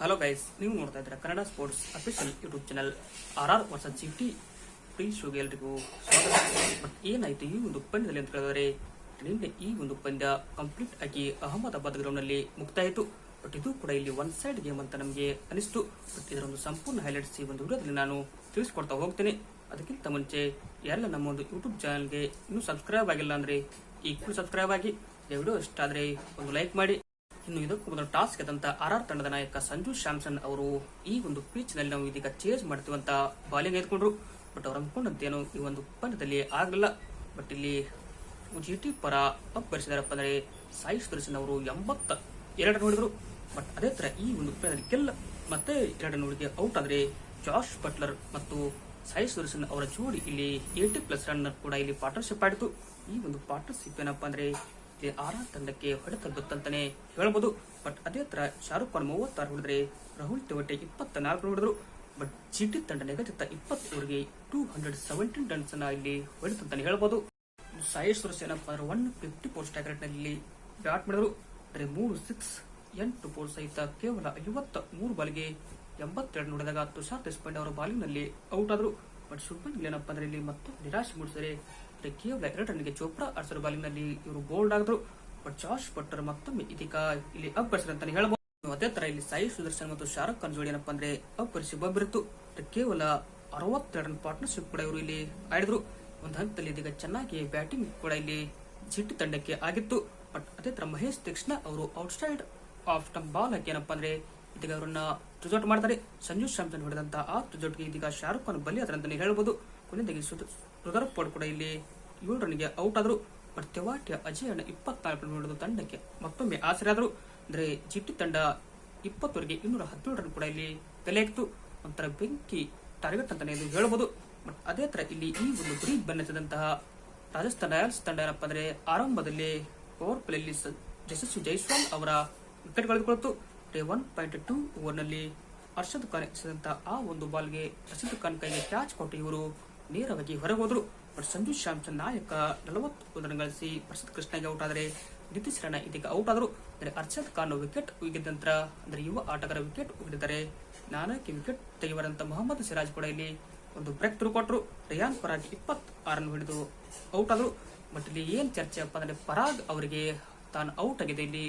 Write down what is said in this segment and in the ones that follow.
Hello guys ನೀವು ನೋಡ್ತಾ ಇದ್ದೀರಾ Kannada sports official YouTube channel R R ವರ್ಷ ಜಿ ಟಿ ಪ್ರೀ ಶೋಗೆ ಎಲ್ರಿಗೂ ಸ್ವಾಗತ. ಬಟ್ ಏನಾಯ್ತು ಈ ಒಂದು ಪಂದ್ಯದಲ್ಲಿ ಅಂತ ಕೇಳಿದ್ರೆ, ನಿನ್ನೆ ಈ ಒಂದು ಪಂದ್ಯ ಕಂಪ್ಲೀಟ್ ಆಗಿ ಅಹಮದಾಬಾದ್ ಗ್ರೌಂಡ್ನಲ್ಲಿ ಮುಕ್ತಾಯಿತು. ಬಟ್ ಇದು ಕೂಡ ಇಲ್ಲಿ ಒನ್ ಸೈಡ್ ಗೇಮ್ ಅಂತ ನಮಗೆ ಅನಿಸ್ತು. ಬಟ್ ಇದರ ಒಂದು ಸಂಪೂರ್ಣ ಹೈಲೈಟ್ಸ್ ಈ ಒಂದು ವಿಡಿಯೋದಲ್ಲಿ ನಾನು ತಿಳಿಸ್ಕೊಡ್ತಾ ಹೋಗ್ತೇನೆ. ಅದಕ್ಕಿಂತ ಮುಂಚೆ ಎಲ್ಲ ನಮ್ಮ ಒಂದು ಯೂಟ್ಯೂಬ್ ಚಾನಲ್ಗೆ ಇನ್ನೂ ಸಬ್ಸ್ಕ್ರೈಬ್ ಆಗಿಲ್ಲ ಅಂದ್ರೆ ಈ ಕೂಡ ಸಬ್ಸ್ಕ್ರೈಬ್ ಆಗಿ ವಿಡಿಯೋ ಇಷ್ಟ ಆದ್ರೆ ಒಂದು ಲೈಕ್ ಮಾಡಿ. ಇನ್ನು ಇದಕ್ಕೂ ಮೊದಲು ಟಾಸ್ ಗೆದ್ದಂತ ಆರ್ ಆರ್ ತಂಡದ ನಾಯಕ ಸಂಜು ಸ್ಯಾಮ್ಸನ್ ಅವರು ಈ ಒಂದು ಪಿಚ್ನಲ್ಲಿ ನಾವು ಇದೀಗ ಚೇಂಜ್ ಮಾಡ್ತೀವಿ ಅಂತ ಬಾಲಿಂಗ್ ಎತ್ಕೊಂಡ್ರು ಬಟ್ ಅವ್ರು ಅಂದ್ಕೊಂಡಂತೇನು ಈ ಒಂದು ಪಂದ್ಯದಲ್ಲಿ ಆಗಲಿಲ್ಲ. ಬಟ್ ಇಲ್ಲಿ ಜಿ ಟಿ ಪರ ಅಪ್ಪರಿಸಿದಾರಪ್ಪ ಅಂದ್ರೆ ಸಾಯಿ ಸುದರ್ಶನ್ ಅವರು ಎಂಬತ್ತ ಎರಡು ನೋಡಿದ್ರು. ಬಟ್ ಅದೇ ತರ ಈ ಒಂದು ಪಂದ್ಯದಲ್ಲಿ ಕೆಲ್ಲ ಮತ್ತೆ ಎರಡು ನೋಡಿಗೆ ಔಟ್ ಆದ್ರೆ ಜಾಶ್ ಬಟ್ಲರ್ ಮತ್ತು ಸಾಯಿ ಸುದರ್ಶನ್ ಅವರ ಜೋಡಿ ಇಲ್ಲಿ ಏಟಿ ಪ್ಲಸ್ ರನ್ ಕೂಡ ಇಲ್ಲಿ ಪಾರ್ಟ್ನರ್ಶಿಪ್ ಆಡಿತು. ಈ ಒಂದು ಪಾರ್ಟ್ನರ್ಶಿಪ್ ಏನಪ್ಪ ಅಂದ್ರೆ ಇಲ್ಲಿ ಆರ್ ಆರ್ ತಂಡಕ್ಕೆ ಹೊಡೆ ಗೊತ್ತಂತಾನೆ ಹೇಳ್ಬೋದು. ಬಟ್ ಅದೇ ತರ ಶಾರುಖ್ ಖಾನ್ ಮೂವತ್ತಾರು ಹೊಡೆದ್ರೆ ರಾಹುಲ್ ತೆವಟೆ ಇಪ್ಪತ್ತ ನಾಲ್ಕು ಹೊಡೆದ್ರು. ಬಟ್ ಜಿಟಿ ತಂಡ ನಿಗದಿತ ಇಪ್ಪತ್ತೂರಿಗೆ ಟೂ ಹಂಡ್ರೆಡ್ ಸೆವೆಂಟೀನ್ ರನ್ಸ್ ಅನ್ನ ಇಲ್ಲಿ ಹೊಡೆತಂತಾನೆ ಹೇಳ್ಬೋದು. ಸಾಯೇಶ್ವರ ಏನಪ್ಪ ಒನ್ ಫಿಫ್ಟಿ ಫೋರ್ ಸ್ಟ್ರೈಕ್ನಲ್ಲಿ ಬ್ಯಾಟ್ ಮಾಡಿದ್ರು. ಮೂರು ಸಿಕ್ಸ್, ಎಂಟು ಫೋರ್ ಸಹಿತ ಕೇವಲ ಐವತ್ತ ಮೂರು ಬಾಲ್ಗೆ ಎಂಬತ್ತೆರಡು ನೋಡಿದಾಗ ತುಷಾರ್ ದೇಶಪಾಂಡೆ ಅವರ ಬಾಲಿಂಗ್ನಲ್ಲಿ ಔಟ್ ಆದ್ರು. ಬಟ್ ಶುಭನ್ ಏನಪ್ಪ ಅಂದ್ರೆ ಇಲ್ಲಿ ಮತ್ತೆ ನಿರಾಶೆ ಮೂಡಿಸಿದರೆ ಕೇವಲ ಎರಡು ರನ್ಗೆ ಚೋಪ್ರಾ, ಅರ್ಸರ್ ಬಾಲಿಂಗ್ನಲ್ಲಿ ಇವರು ಬೋಲ್ಡ್ ಆಗಿದ್ರು. ಬಟ್ ಜಾಶ್ ಬಟ್ಟರ್ ಮತ್ತೊಮ್ಮೆ ಇದೀಗ ಇಲ್ಲಿ ಅಬ್ಬರಿಸಿದ್ರು ಅಂತಾನೆ ಹೇಳ್ಬೋದು. ಅದೇ ತರ ಇಲ್ಲಿ ಸಾಯಿ ಸುದರ್ಶನ್ ಮತ್ತು ಶಾರುಖ್ ಖಾನ್ ಜೋಡಿ ಏನಪ್ಪ ಅಂದ್ರೆ ಅಪ್ಪರಿಸಿ ಬಬ್ಬಿರುತ್ತು ಕೇವಲ ಅರವತ್ತೆರಡು ರನ್ ಪಾರ್ಟ್ನರ್ಶಿಪ್ ಕೂಡ ಇವರು ಇಲ್ಲಿ ಆಡಿದ್ರು. ಒಂದು ಹಂತದಲ್ಲಿ ಇದೀಗ ಚೆನ್ನಾಗಿ ಬ್ಯಾಟಿಂಗ್ ಕೂಡ ಇಲ್ಲಿ ಜಿಟ್ಟು ತಂಡಕ್ಕೆ ಆಗಿತ್ತು. ಬಟ್ ಅದೇ ತರ ಮಹೇಶ್ ತೀಕ್ಷ್ಣ ಅವರು ಔಟ್ ಸೈಡ್ ಆಫ್ ಟಮ್ ಬಾಲ್ ಹಾಕಿ ಏನಪ್ಪಾ ಅಂದ್ರೆ ಇದೀಗ ಅವರನ್ನ ರಿಸೋರ್ಟ್ ಮಾಡ್ತಾರೆ. ಸಂಜು ಶಾಮ್ಸನ್ ಹೊಡೆದಂತ ಆ ರಿಸೋರ್ಟ್ಗೆ ಇದೀಗ ಶಾರುಖ್ ಖಾನ್ ಬಲಿ ಅಂತಾನೆ ಹೇಳ್ಬೋದು. ಕೊನೆಯದಾಗಿ ಸುಧರ್ ಪೋಡ್ ಕೂಡ ಇಲ್ಲಿ ಏಳು ರನ್ಗೆ ಔಟ್ ಆದ್ರು ಬಟ್ ತೆವಾಟಿಯ ಇಪ್ಪತ್ನಾಲ್ಕು ರನ್ ಹೊಡೆದು ತಂಡಕ್ಕೆ ಮತ್ತೊಮ್ಮೆ ಆಸರೆ ಆದ್ರು ಅಂದ್ರೆ ಜಿಟ್ಟು ತಂಡ ಇಪ್ಪತ್ತವರೆಗೆ ಇನ್ನೂರ ಹದಿನೇಳು ರನ್ ಕೂಡ ಇಲ್ಲಿ ತಲೆ ಇತ್ತು ಒಂಥರ ಬೆಂಕಿ ಟಾರ್ಗೆಟ್ ಅಂತಾನೆ ಎಂದು ಹೇಳಬಹುದು ಬಟ್ ಅದೇ ಥರ ಇಲ್ಲಿ ಈ ಒಂದು ಗುರಿ ಬೆನ್ನತ್ತಿದಂತಹ ರಾಜಸ್ಥಾನ್ ರಾಯಲ್ಸ್ ತಂಡ ಏನಪ್ಪ ಅಂದ್ರೆ ಆರಂಭದಲ್ಲಿ ಪವರ್ ಪ್ಲೇಯಲ್ಲಿ ಯಶಸ್ವಿ ಜೈಸ್ವಾಲ್ ಅವರ ವಿಕೆಟ್ ಕಳೆದುಕೊಳ್ತು. ಒನ್ ಪಾಯಿಂಟ್ ಟೂ ಓವರ್ನಲ್ಲಿ ಅರ್ಷದ್ ಖಾನ್ ಎಸೆದಂತಹ ಆ ಒಂದು ಬಾಲ್ಗೆ ರಶೀದ್ ಖಾನ್ ಕೈಗೆ ಕ್ಯಾಚ್ ಕೊಟ್ಟು ಇವರು ನೇರವಾಗಿ ಹೊರಗೆ ಹೋದ್ರು. ಬಟ್ ಸಂಜು ಶ್ಯಾಮ್ಸನ್ ನಾಯಕ, ನಲವತ್ತು ರನ್ ಗಳಿಸಿ ಪ್ರಸಾದ್ ಕೃಷ್ಣಗೆ ಔಟ್ ಆದರೆ ನಿತೀಶ್ ರಾಣಾ ಇದೀಗ ಔಟ್ ಆದರು. ಅಂದ್ರೆ ಅರ್ಷದ್ ಖಾನ್ ವಿಕೆಟ್ ಉಗಿದ ನಂತರ, ಅಂದ್ರೆ ಯುವ ಆಟಗಾರ ವಿಕೆಟ್ ಉಗಿದಿದ್ದಾರೆ. ನಾನಾಕಿ ವಿಕೆಟ್ ತೆಗೆಯುವಂತ ಮೊಹಮ್ಮದ್ ಸಿರಾಜ್ ಕೂಡ ಇಲ್ಲಿ ಒಂದು ಬ್ರೇಕ್ ಥ್ರೂ ಕೊಟ್ಟರು ರಿಯಾನ್ ಪರಾಗ್ ರನ್ ಹಿಡಿದು ಔಟ್ ಆದರು. ಬಟ್ ಇಲ್ಲಿ ಏನು ಚರ್ಚೆ ಅಪ್ಪ ಅಂದ್ರೆ ಪರಾಗ್ ಅವರಿಗೆ ತಾನು ಔಟ್ ಆಗಿದೆ ಇಲ್ಲಿ.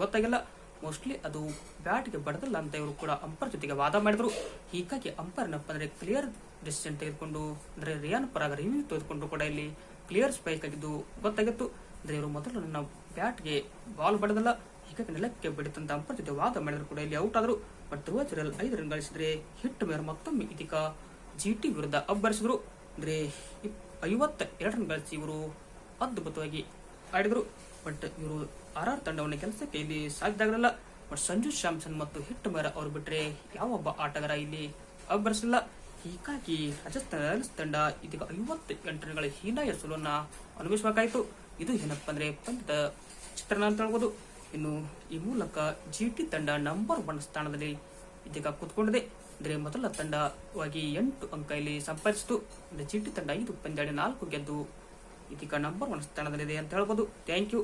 ಗೊತ್ತಾಗಿಲ್ಲ. ಮೋಸ್ಟ್ಲಿ ಅದು ಬ್ಯಾಟ್ಗೆ ಬಡದಲ್ಲ ಅಂತ ಇವರು ಕೂಡ ಅಂಪರ್ ಜೊತೆಗೆ ವಾದ ಮಾಡಿದ್ರು. ಹೀಗಾಗಿ ಅಂಪರ್ ಏನಪ್ಪ ಕ್ಲಿಯರ್ ಡಿಸಿಷನ್ ತೆಗೆದುಕೊಂಡು, ಅಂದ್ರೆ ರಿಯಾನ್ ಪರಾಗ ರಿವ್ಯೂ ತೆಗೆದುಕೊಂಡು ಕೂಡ ಇಲ್ಲಿ. ಕ್ಲಿಯರ್ ಸ್ಪೈಕ್ ಆಗಿದ್ದು ಗೊತ್ತಾಗಿತ್ತು. ಅಂದ್ರೆ ಇವರು ಮೊದಲು ನನ್ನ ಬ್ಯಾಟ್ಗೆ ಬಾಲ್ ಬಡದಲ್ಲ, ಹೀಗಾಗಿ ನೆಲಕ್ಕೆ ಬಡಿತಂತ ಅಂಪರ್ ಜೊತೆ ವಾದ ಮಾಡಿದ್ರು ಕೂಡ ಇಲ್ಲಿ ಔಟ್ ಆದ್ರು. ಬಟ್ ಧ್ರುವಚರಲ್ ಐದು ರನ್ ಗಳಿಸಿದ್ರೆ ಹಿಟ್ ಮೇರ್ ಮತ್ತೊಮ್ಮೆ ಇದೀಗ ಜಿಟಿ ವಿರುದ್ಧ ಅಬ್ಬರಿಸಿದ್ರು ಅಂದ್ರೆ ಐವತ್ತ ಎರಡು ರನ್ ಗಳಿಸಿ ಇವರು ಅದ್ಭುತವಾಗಿ ಆಡಿದ್ರು. ಬಟ್ ಇವರು ಆರ್ ಆರ್ ತಂಡವನ್ನು ಕೆಲಸಕ್ಕೆ ಇಲ್ಲಿ ಸಾಧ್ಯದಾಗಲಿಲ್ಲ ಬಟ್ ಸಂಜು ಸ್ಯಾಮ್ಸನ್ ಮತ್ತು ಹಿಟ್ ಮೇರ ಅವರು ಯಾವ ಯಾವೊಬ್ಬ ಆಟಗಾರ ಇಲ್ಲಿ ಅಬ್ಬರಿಸಲಿಲ್ಲ ಹೀಗಾಗಿ ರಾಜಸ್ಥಾನ ರಾಯಲ್ಸ್ ತಂಡ ಇದೀಗ ಐವತ್ತು ಎಂಟು ಹೀನ ಸೋಲನ್ನ ಅನುಭವಿಸಬೇಕಾಯಿತು ಇದು ಏನಪ್ಪ ಅಂದ್ರೆ ಪಂದ್ಯದ ಚಿತ್ರಣ ಅಂತ ಹೇಳ್ಬೋದು. ಇನ್ನು ಈ ಮೂಲಕ ಜಿ ಟಿ ತಂಡ ನಂಬರ್ ಒನ್ ಸ್ಥಾನದಲ್ಲಿ ಇದೀಗ ಕೂತ್ಕೊಂಡಿದೆ. ಅಂದ್ರೆ ಮೊದಲ ತಂಡವಾಗಿ ಎಂಟು ಅಂಕ ಇಲ್ಲಿ ಸಂಪಾದಿಸಿತು. ಅಂದ್ರೆ ಜಿಟಿ ತಂಡ ಐದು ಪಂದ್ಯಾಡಿ ನಾಲ್ಕು ಗೆದ್ದು ಇದೀಗ ನಂಬರ್ ಒನ್ ಸ್ಥಾನದಲ್ಲಿದೆ ಅಂತ ಹೇಳ್ಬೋದು. Thank you